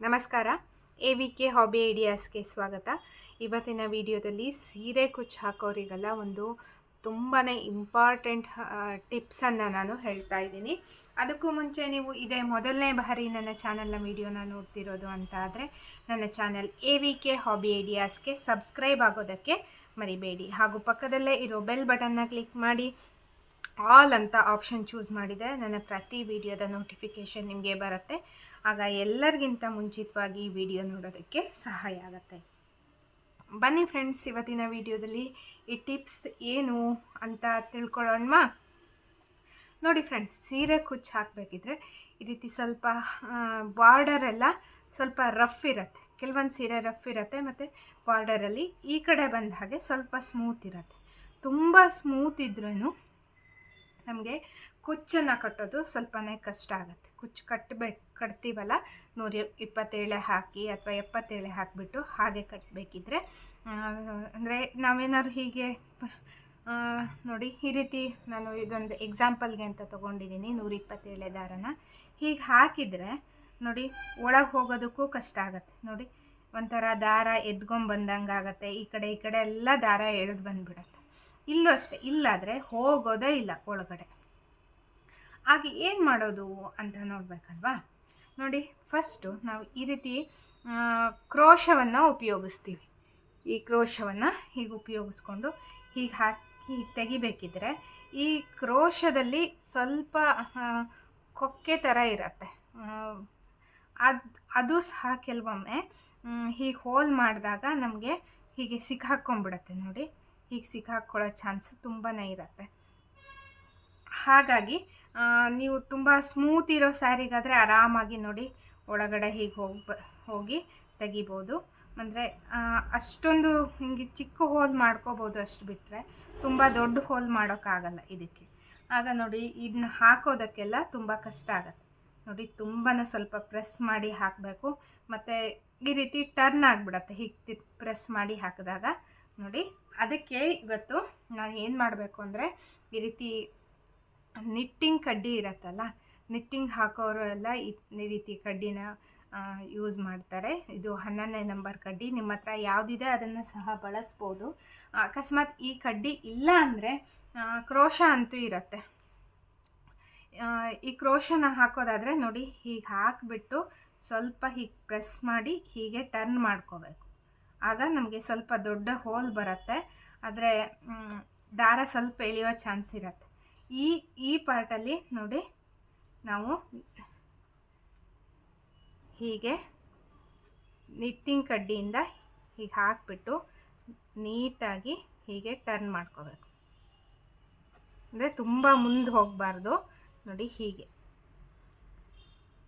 ನಮಸ್ಕಾರ. A V K hobby ಐಡಿಯಾಸ್ಗೆ ಸ್ವಾಗತ. ಇವತ್ತಿನ ವಿಡಿಯೋದಲ್ಲಿ ಸೀರೆ ಕುಚ್ಚು ಹಾಕೋರಿಗೆಲ್ಲ ಒಂದು ತುಂಬಾ ಇಂಪಾರ್ಟೆಂಟ್ ಟಿಪ್ಸನ್ನು ನಾನು ಹೇಳ್ತಾ ಇದ್ದೀನಿ. ಅದಕ್ಕೂ ಮುಂಚೆ ನೀವು ಇದೇ ಮೊದಲನೇ ಬಾರಿ ನನ್ನ ಚಾನಲ್ನ ವಿಡಿಯೋನ ನೋಡ್ತಿರೋದು ಅಂತ ಆದರೆ ನನ್ನ channel A V K hobby ಐಡಿಯಾಸ್ಗೆ subscribe ಆಗೋದಕ್ಕೆ ಮರಿಬೇಡಿ. ಹಾಗೂ ಪಕ್ಕದಲ್ಲೇ ಇರೋ ಬೆಲ್ ಬಟನ್ನ ಕ್ಲಿಕ್ ಮಾಡಿ ಆಲ್ ಅಂತ ಆಪ್ಷನ್ ಚೂಸ್ ಮಾಡಿದೆ ನನ್ನ ಪ್ರತಿ ವಿಡಿಯೋದ ನೋಟಿಫಿಕೇಷನ್ ನಿಮಗೆ ಬರುತ್ತೆ. ಆಗ ಎಲ್ಲರಿಗಿಂತ ಮುಂಚಿತವಾಗಿ ಈ ವಿಡಿಯೋ ನೋಡೋದಕ್ಕೆ ಸಹಾಯ ಆಗುತ್ತೆ. ಬನ್ನಿ ಫ್ರೆಂಡ್ಸ್ ಇವತ್ತಿನ ವಿಡಿಯೋದಲ್ಲಿ ಈ ಟಿಪ್ಸ್ ಏನು ಅಂತ ತಿಳ್ಕೊಳ್ಳೋಣ ನೋಡಿ ಫ್ರೆಂಡ್ಸ್ ಸೀರೆ ಕುಚ್ಚು ಹಾಕಬೇಕಿದ್ರೆ ಈ ರೀತಿ ಸ್ವಲ್ಪ ಬಾರ್ಡರ್ ಎಲ್ಲ ಸ್ವಲ್ಪ ರಫ್ ಇರುತ್ತೆ. ಕೆಲವೊಂದು ಸೀರೆ ರಫ್ ಇರುತ್ತೆ ಮತ್ತು ಬಾರ್ಡರಲ್ಲಿ ಈ ಕಡೆ ಬಂದ ಹಾಗೆ ಸ್ವಲ್ಪ ಸ್ಮೂತ್ ಇರುತ್ತೆ. ತುಂಬ ಸ್ಮೂತ್ ಇದ್ರೂ ನಮಗೆ ಕುಚ್ಚನ್ನು ಕಟ್ಟೋದು ಸ್ವಲ್ಪನೇ ಕಷ್ಟ ಆಗುತ್ತೆ. ಕುಚ್ಚು ಕಟ್ಟಬೇಕು ಕಟ್ತೀವಲ್ಲ, ನೂರ ಇಪ್ಪತ್ತೇಳೆ ಹಾಕಿ ಅಥವಾ ಎಪ್ಪತ್ತೇಳೆ ಹಾಕಿಬಿಟ್ಟು ಹಾಗೆ ಕಟ್ಟಬೇಕಿದ್ರೆ ಅಂದರೆ ನಾವೇನಾದ್ರು ಹೀಗೆ ನೋಡಿ ಈ ರೀತಿ ನಾನು ಇದೊಂದು ಎಕ್ಸಾಂಪಲ್ಗೆ ಅಂತ ತೊಗೊಂಡಿದ್ದೀನಿ, ನೂರ ಇಪ್ಪತ್ತೇಳೆ ದಾರನ. ಹೀಗೆ ಹಾಕಿದರೆ ನೋಡಿ ಒಳಗೆ ಹೋಗೋದಕ್ಕೂ ಕಷ್ಟ ಆಗುತ್ತೆ. ನೋಡಿ ಒಂಥರ ದಾರ ಎದ್ಕೊಂಬಂದಂಗೆ ಆಗುತ್ತೆ ಈ ಕಡೆ ಈ ಕಡೆ ಎಲ್ಲ ದಾರ ಎಳೆದು ಬಂದುಬಿಡತ್ತೆ. ಇಲ್ಲೂ ಅಷ್ಟೇ, ಇಲ್ಲಾದರೆ ಹೋಗೋದೇ ಇಲ್ಲ ಒಳಗಡೆ. ಹಾಗೆ ಏನು ಮಾಡೋದು ಅಂತ ನೋಡಬೇಕಲ್ವಾ? ನೋಡಿ ಫಸ್ಟು ನಾವು ಈ ರೀತಿ ಕ್ರೋಶವನ್ನು ಉಪಯೋಗಿಸ್ತೀವಿ. ಈ ಕ್ರೋಶವನ್ನು ಹೀಗೆ ಉಪಯೋಗಿಸ್ಕೊಂಡು ಹೀಗೆ ಹಾಕಿ ತೆಗಿಬೇಕಿದ್ರೆ ಈ ಕ್ರೋಶದಲ್ಲಿ ಸ್ವಲ್ಪ ಕೊಕ್ಕೆ ಥರ ಇರುತ್ತೆ. ಅದು ಅದು ಸಹ ಕೆಲವೊಮ್ಮೆ ಹೀಗೆ ಹೋಲ್ ಮಾಡಿದಾಗ ನಮಗೆ ಹೀಗೆ ಸಿಕ್ಕಾಕ್ಕೊಂಡ್ಬಿಡತ್ತೆ ನೋಡಿ. ಹೀಗೆ ಸಿಕ್ಕಾಕ್ಕೊಳ್ಳೋ ಚಾನ್ಸ್ ತುಂಬಾ ಇರುತ್ತೆ. ಹಾಗಾಗಿ ನೀವು ತುಂಬ ಸ್ಮೂತ್ ಇರೋ ಸ್ಯಾರಿಗಾದರೆ ಆರಾಮಾಗಿ ನೋಡಿ ಒಳಗಡೆ ಹೀಗೆ ಹೋಗಿ ಬ, ಹೋಗಿ ತೆಗಿಬೋದು. ಅಂದರೆ ಅಷ್ಟೊಂದು ಹಿಂಗೆ ಚಿಕ್ಕ ಹೋಲ್ ಮಾಡ್ಕೋಬೋದು ಅಷ್ಟು ಬಿಟ್ಟರೆ ತುಂಬ ದೊಡ್ಡ ಹೋಲ್ ಮಾಡೋಕ್ಕಾಗಲ್ಲ ಇದಕ್ಕೆ. ಆಗ ನೋಡಿ ಇದನ್ನ ಹಾಕೋದಕ್ಕೆಲ್ಲ ತುಂಬ ಕಷ್ಟ ಆಗುತ್ತೆ. ನೋಡಿ ತುಂಬಾ ಸ್ವಲ್ಪ ಪ್ರೆಸ್ ಮಾಡಿ ಹಾಕಬೇಕು. ಮತ್ತು ಈ ರೀತಿ ಟರ್ನ್ ಆಗಿಬಿಡತ್ತೆ. ಹೀಗೆ ಪ್ರೆಸ್ ಮಾಡಿ ಹಾಕಿದಾಗ ನೋಡಿ, ಅದಕ್ಕೆ ಇವತ್ತು ನಾನು ಏನು ಮಾಡಬೇಕು ಅಂದರೆ ಈ ರೀತಿ ನಿಟ್ಟಿಂಗ್ ಕಡ್ಡಿ ಇರತ್ತಲ್ಲ ನಿಟ್ಟಿಂಗ್ ಹಾಕೋರು ಎಲ್ಲ ಈ ರೀತಿ ಕಡ್ಡಿನ ಯೂಸ್ ಮಾಡ್ತಾರೆ. ಇದು ಹನ್ನೊಂದನೇ ನಂಬರ್ ಕಡ್ಡಿ. ನಿಮ್ಮ ಹತ್ರ ಯಾವುದಿದೆ ಅದನ್ನು ಸಹ ಬಳಸ್ಬೋದು. ಅಕಸ್ಮಾತ್ ಈ ಕಡ್ಡಿ ಇಲ್ಲ ಅಂದರೆ ಕ್ರೋಶ ಅಂತೂ ಇರುತ್ತೆ. ಈ ಕ್ರೋಶನ ಹಾಕೋದಾದರೆ ನೋಡಿ, ಹೀಗೆ ಹಾಕಿಬಿಟ್ಟು ಸ್ವಲ್ಪ ಹೀಗೆ ಪ್ರೆಸ್ ಮಾಡಿ ಹೀಗೆ ಟರ್ನ್ ಮಾಡ್ಕೋಬೇಕು. ಆಗ ನಮಗೆ ಸ್ವಲ್ಪ ದೊಡ್ಡ ಹೋಲ್ ಬರುತ್ತೆ. ಆದರೆ ದಾರ ಸ್ವಲ್ಪ ಎಳೆಯೋ ಚಾನ್ಸ್ ಇರುತ್ತೆ. ಈ ಈ ಪಾರ್ಟಲ್ಲಿ ನೋಡಿ, ನಾವು ಹೀಗೆ ನಿಟ್ಟಿಂಗ್ ಕಡ್ಡಿಯಿಂದ ಹೀಗೆ ಹಾಕಿಬಿಟ್ಟು ನೀಟಾಗಿ ಹೀಗೆ ಟರ್ನ್ ಮಾಡ್ಕೋಬೇಕು. ಅಂದರೆ ತುಂಬ ಮುಂದೆ ಹೋಗಬಾರ್ದು. ನೋಡಿ ಹೀಗೆ.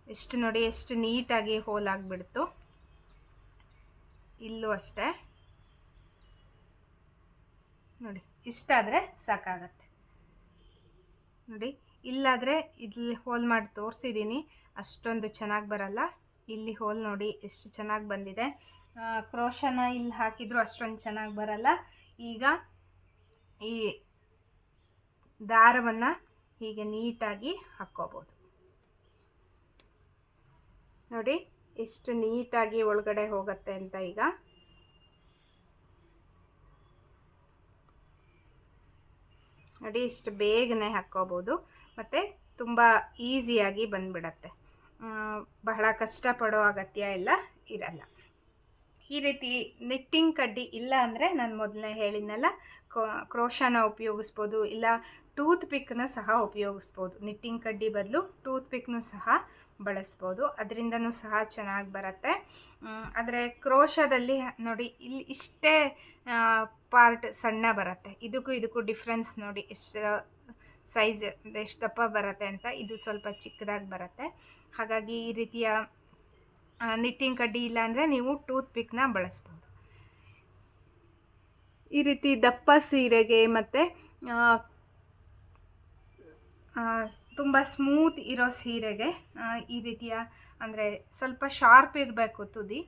ಎಷ್ಟು ನೋಡಿ ಎಷ್ಟು ನೀಟಾಗಿ ಹೋಲ್ ಆಗಿಬಿಡ್ತು. ಇಲ್ಲೂ ಅಷ್ಟೇ. ನೋಡಿ, ಇಷ್ಟಾದರೆ ಸಾಕಾಗತ್ತೆ. ನೋಡಿ, ಇಲ್ಲಾದರೆ ಇಲ್ಲಿ ಹೋಲ್ ಮಾಡಿ ತೋರಿಸಿದ್ದೀನಿ ಅಷ್ಟೊಂದು ಚೆನ್ನಾಗಿ ಬರಲ್ಲ. ಇಲ್ಲಿ ಹೋಲ್ ನೋಡಿ ಎಷ್ಟು ಚೆನ್ನಾಗಿ ಬಂದಿದೆ. ಕ್ರೋಶನ ಇಲ್ಲಿ ಹಾಕಿದ್ರು ಅಷ್ಟೊಂದು ಚೆನ್ನಾಗಿ ಬರಲ್ಲ. ಈಗ ಈ ದಾರವನ್ನು ಹೀಗೆ ನೀಟಾಗಿ ಹಾಕ್ಕೋಬೋದು. ನೋಡಿ ಎಷ್ಟು ನೀಟಾಗಿ ಒಳಗಡೆ ಹೋಗುತ್ತೆ ಅಂತ ಈಗ. ನೋಡಿ, ಇಷ್ಟು ಬೇಗನೆ ಹಾಕ್ಕೋಬೋದು. ಮತ್ತು ತುಂಬ ಈಸಿಯಾಗಿ ಬಂದ್ಬಿಡತ್ತೆ. ಬಹಳ ಕಷ್ಟಪಡೋ ಅಗತ್ಯ ಎಲ್ಲ ಇರಲ್ಲ. ಈ ರೀತಿ ನಿಟ್ಟಿಂಗ್ ಕಡ್ಡಿ ಇಲ್ಲ ಅಂದರೆ ನಾನು ಮೊದಲನೇ ಹೇಳಿದ್ನಲ್ಲ ಕ್ರೋಶನ ಉಪಯೋಗಿಸ್ಬೋದು, ಇಲ್ಲ ಟೂತ್ ಪಿಕ್ನ ಸಹ ಉಪಯೋಗಿಸ್ಬೋದು. ನಿಟ್ಟಿಂಗ್ ಕಡ್ಡಿ ಬದಲು ಟೂತ್ ಪಿಕ್ನು ಸಹ ಬಳಸ್ಬೋದು. ಅದರಿಂದನೂ ಸಹ ಚೆನ್ನಾಗಿ ಬರುತ್ತೆ. ಆದರೆ ಕ್ರೋಶದಲ್ಲಿ ನೋಡಿ ಇಲ್ಲಿ ಇಷ್ಟೇ ಪಾರ್ಟ್ ಸಣ್ಣ ಬರುತ್ತೆ. ಇದಕ್ಕೂ ಇದಕ್ಕೂ ಡಿಫ್ರೆನ್ಸ್ ನೋಡಿ, ಎಷ್ಟು ಸೈಜ್ ಎಷ್ಟು ದಪ್ಪ ಬರುತ್ತೆ ಅಂತ ಇದು ಸ್ವಲ್ಪ ಚಿಕ್ಕದಾಗಿ ಬರುತ್ತೆ. ಹಾಗಾಗಿ ಈ ರೀತಿಯ ನಿಟ್ಟಿಂಗ್ ಕಡ್ಡಿ ಇಲ್ಲ ಅಂದರೆ ನೀವು ಟೂತ್ ಪಿಕ್ನ ಬಳಸ್ಬೋದು. ಈ ರೀತಿ ದಪ್ಪ ಸೀರೆಗೆ ಮತ್ತು ತುಂಬ ಸ್ಮೂತ್ ಇರೋ ಸೀರೆಗೆ ಈ ರೀತಿಯ ಅಂದರೆ ಸ್ವಲ್ಪ ಶಾರ್ಪ್ ಇರಬೇಕು ತುದಿ.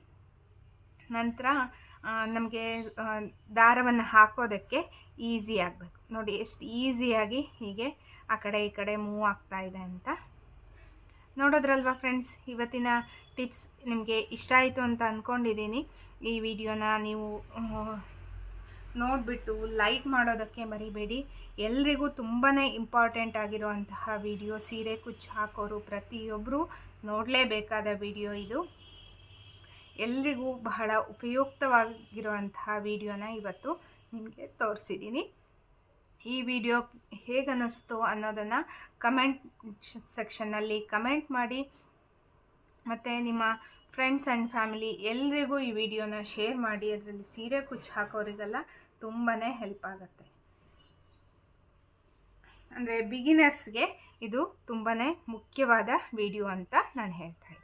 ನಂತರ ನಮಗೆ ದಾರವನ್ನು ಹಾಕೋದಕ್ಕೆ ಈಸಿ ಆಗಬೇಕು. ನೋಡಿ, ಎಷ್ಟು ಈಸಿಯಾಗಿ ಹೀಗೆ ಆ ಕಡೆ ಈ ಕಡೆ ಮೂವ್ ಆಗ್ತಾ ಇದೆ ಅಂತ. ನೋಡೋದ್ರಲ್ವಾ ಫ್ರೆಂಡ್ಸ್? ಇವತ್ತಿನ ಟಿಪ್ಸ್ ನಿಮಗೆ ಇಷ್ಟ ಆಯಿತು ಅಂತ ಅಂದ್ಕೊಂಡಿದ್ದೀನಿ ಈ ವಿಡಿಯೋನ ನೀವು ನೋಡಿಬಿಟ್ಟು ಲೈಕ್ ಮಾಡೋದಕ್ಕೆ ಮರಿಬೇಡಿ. ಎಲ್ರಿಗೂ ತುಂಬಾ ಇಂಪಾರ್ಟೆಂಟ್ ಆಗಿರುವಂತಹ ವಿಡಿಯೋ, ಸೀರೆ ಕುಚ್ಚು ಹಾಕೋರು ಪ್ರತಿಯೊಬ್ಬರು ನೋಡಲೇಬೇಕಾದ ವಿಡಿಯೋ ಇದು. ಎಲ್ರಿಗೂ ಬಹಳ ಉಪಯುಕ್ತವಾಗಿರುವಂತಹ ವಿಡಿಯೋನ ಇವತ್ತು ನಿಮಗೆ ತೋರಿಸಿದ್ದೀನಿ ಈ ವಿಡಿಯೋ ಹೇಗನ್ನಿಸ್ತು ಅನ್ನೋದನ್ನು ಕಮೆಂಟ್ ಸೆಕ್ಷನ್ನಲ್ಲಿ ಕಮೆಂಟ್ ಮಾಡಿ. ಮತ್ತು ನಿಮ್ಮ ಫ್ರೆಂಡ್ಸ್ ಆ್ಯಂಡ್ ಫ್ಯಾಮಿಲಿ ಎಲ್ರಿಗೂ ಈ ವಿಡಿಯೋನ ಶೇರ್ ಮಾಡಿ. ಅದರಲ್ಲಿ ಸೀರೆ ಕುಚ್ಚು ಹಾಕೋರಿಗೆಲ್ಲ ತುಂಬಾ ಹೆಲ್ಪ್ ಆಗುತ್ತೆ. ಅಂದರೆ ಬಿಗಿನರ್ಸ್ಗೆ ಇದು ತುಂಬಾ ಮುಖ್ಯವಾದ ವಿಡಿಯೋ ಅಂತ ನಾನು ಹೇಳ್ತಾ